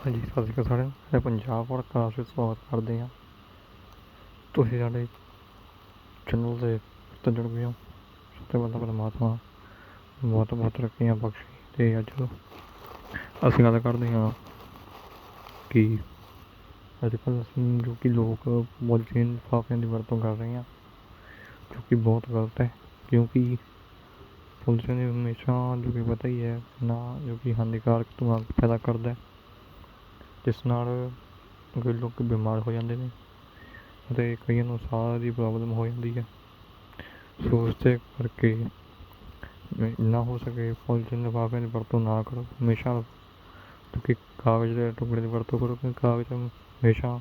ਹਾਂਜੀ, ਸਤਿ ਸ਼੍ਰੀ ਅਕਾਲ ਸਾਰਿਆਂ ਨੂੰ। ਮੈਂ ਪੰਜਾਬ ਪੋਡਕਾਸਟ ਵਿੱਚ ਸਵਾਗਤ ਕਰਦੇ ਹਾਂ। ਤੁਸੀਂ ਸਾਡੇ ਚੈਨਲ ਦੇ ਤੋਂ ਜੁੜ ਗਏ ਹੋ। ਸਭ ਤੋਂ ਪਹਿਲਾਂ ਪਰਮਾਤਮਾ ਬਹੁਤ ਬਹੁਤ ਤਰੱਕੀਆਂ ਬਖਸ਼ੇ ਤੇ ਅੱਜ ਅਸੀਂ ਗੱਲ ਕਰਦੇ ਹਾਂ ਕਿ ਅੱਜ ਕੱਲ੍ਹ ਅਸੀਂ ਜੋ ਕਿ ਲੋਕ ਪੋਲੀਥੀਨ ਲਿਫਾਫਿਆਂ ਦੀ ਵਰਤੋਂ ਕਰ ਰਹੇ ਹਾਂ, ਜੋ ਕਿ ਬਹੁਤ ਗਲਤ ਹੈ, ਕਿਉਂਕਿ ਪੋਲੀਥੀਨ ਹਮੇਸ਼ਾ ਜੋ ਕਿ ਪਤਾ ਹੀ ਹੈ, ਨਾ ਜੋ ਕਿ ਹਾਨੀਕਾਰਕ ਧੂੰਆਂ ਪੈਦਾ ਕਰਦਾ ਹੈ। ਜਿਸ ਨਾਲ ਕਈ ਲੋਕ ਬਿਮਾਰ ਹੋ ਜਾਂਦੇ ਨੇ ਅਤੇ ਕਈਆਂ ਨੂੰ ਸਾਹ ਦੀ ਪ੍ਰੋਬਲਮ ਹੋ ਜਾਂਦੀ ਹੈ। ਸੋ ਇਸੇ ਕਰਕੇ ਜਿੰਨਾ ਹੋ ਸਕੇ ਪੋਲੀਥੀਨ ਲਿਫਾਫਿਆਂ ਦੀ ਵਰਤੋਂ ਨਾ ਕਰੋ। ਹਮੇਸ਼ਾ ਕਿਉਂਕਿ ਕਾਗਜ਼ ਦੇ ਟੁਕੜੇ ਦੀ ਵਰਤੋਂ ਕਰੋ ਕਿਉਂਕਿ ਕਾਗਜ਼ ਹਮੇਸ਼ਾ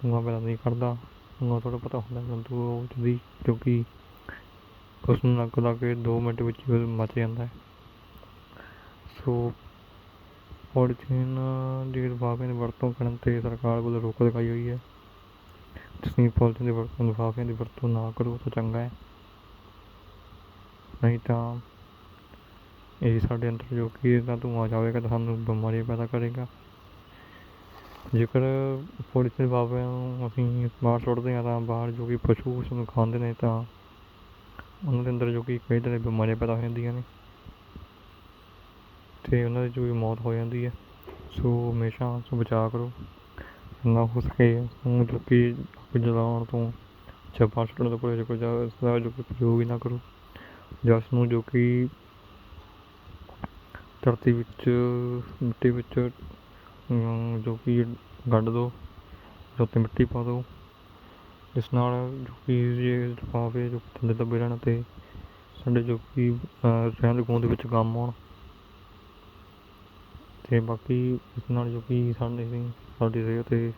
ਧੂੰਆਂ ਪੈਦਾ ਨਹੀਂ ਕਰਦਾ। ਧੂੰਆਂ ਥੋੜ੍ਹਾ ਪਤਾ ਹੁੰਦਾ ਪਰੰਤੂ ਉਹ ਜਲਦੀ ਕਿਉਂਕਿ ਉਸ ਨੂੰ ਅੱਗ ਲਾ ਕੇ ਦੋ ਮਿੰਟ ਵਿੱਚ ਹੀ ਉਹ ਜਾਂਦਾ ਹੈ। ਸੋ ਪੋਲੀਥੀਨ ਦੀ ਲਿਫਾਫਿਆਂ ਦੀ ਵਰਤੋਂ ਕਰਨ 'ਤੇ ਸਰਕਾਰ ਵੱਲੋਂ ਰੋਕ ਲਗਾਈ ਹੋਈ ਹੈ। ਤੁਸੀਂ ਪੋਲੀਥੀਨ ਦੀ ਵਰਤੋਂ ਲਿਫਾਫਿਆਂ ਦੀ ਵਰਤੋਂ ਨਾ ਕਰੋ ਤਾਂ ਚੰਗਾ ਹੈ। ਨਹੀਂ ਤਾਂ ਇਹ ਸਾਡੇ ਅੰਦਰ ਜੋ ਕਿ ਇਹਦਾ ਧੂੰਆਂ ਜਾਵੇਗਾ ਤਾਂ ਸਾਨੂੰ ਬਿਮਾਰੀਆਂ ਪੈਦਾ ਕਰੇਗਾ। ਜੇਕਰ ਪੋਲੀਥੀਨ ਲਿਫਾਫਿਆਂ ਨੂੰ ਅਸੀਂ ਬਾਹਰ ਸੁੱਟਦੇ ਹਾਂ ਤਾਂ ਬਾਹਰ ਜੋ ਕਿ ਪਸ਼ੂ ਉਸ ਨੂੰ ਖਾਂਦੇ ਨੇ ਤਾਂ ਉਹਨਾਂ ਦੇ ਅੰਦਰ ਜੋ ਕਿ ਕਈ ਤਰ੍ਹਾਂ ਦੀਆਂ ਬਿਮਾਰੀਆਂ ਪੈਦਾ ਹੋ ਜਾਂਦੀਆਂ ਨੇ। ਅਤੇ ਉਹਨਾਂ ਦੀ ਜੋ ਕਿ ਮੌਤ ਹੋ ਜਾਂਦੀ ਹੈ, ਸੋ ਹਮੇਸ਼ਾ ਉਸ ਤੋਂ ਬਚਾਅ ਕਰੋ। ਜਿੰਨਾ ਹੋ ਸਕੇ ਉਹਨੂੰ ਜੋ ਕਿ ਅੱਗ ਜਲਾਉਣ ਤੋਂ ਜਾਂ ਬਾਹਰ ਸੁੱਟਣ ਤੋਂ ਪਰਹੇਜ਼ ਕਰੋ ਜਾਂ ਇਸਦਾ ਜੋ ਕਿ ਪ੍ਰਯੋਗ ਹੀ ਨਾ ਕਰੋ। ਜਾਂ ਉਸ ਨੂੰ ਜੋ ਕਿ ਧਰਤੀ ਵਿੱਚ, ਮਿੱਟੀ ਵਿੱਚ ਜੋ ਕਿ ਗੱਡ ਦਿਓ ਜਾਂ ਉੱਤੇ ਮਿੱਟੀ ਪਾ ਦਿਓ ਇਸ ਨਾਲ ਜੋ ਕਿ ਇਹ ਲਿਫਾਫੇ ਜੋ ਥੱਲੇ ਦੱਬੇ ਰਹਿਣ ਅਤੇ ਸਾਡੇ ਜੋ ਕਿ ਰਹਿੰਦ ਖੂੰਹਦ ਵਿੱਚ ਕੰਮ ਆਉਣ। ਅਤੇ ਬਾਕੀ ਇਸ ਨਾਲ ਜੋ ਕਿ ਸਾਡੇ ਸਾਡੀ ਸਿਹਤ 'ਤੇ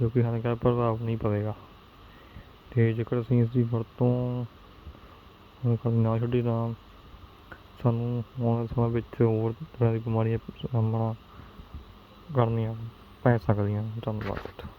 ਜੋ ਕਿ ਹਾਨੀਕਾਰਕ ਪ੍ਰਭਾਵ ਨਹੀਂ ਪਵੇਗਾ। ਅਤੇ ਜੇਕਰ ਅਸੀਂ ਇਸ ਦੀ ਵਰਤੋਂ ਨਾ ਛੱਡੀ ਤਾਂ ਸਾਨੂੰ ਆਉਣ ਵਾਲੇ ਸਮੇਂ ਵਿੱਚ ਹੋਰ ਤਰ੍ਹਾਂ ਦੀ ਬਿਮਾਰੀਆਂ ਦਾ ਸਾਹਮਣਾ ਕਰਨੀਆਂ ਪੈ ਸਕਦੀਆਂ ਧੰਨਵਾਦ।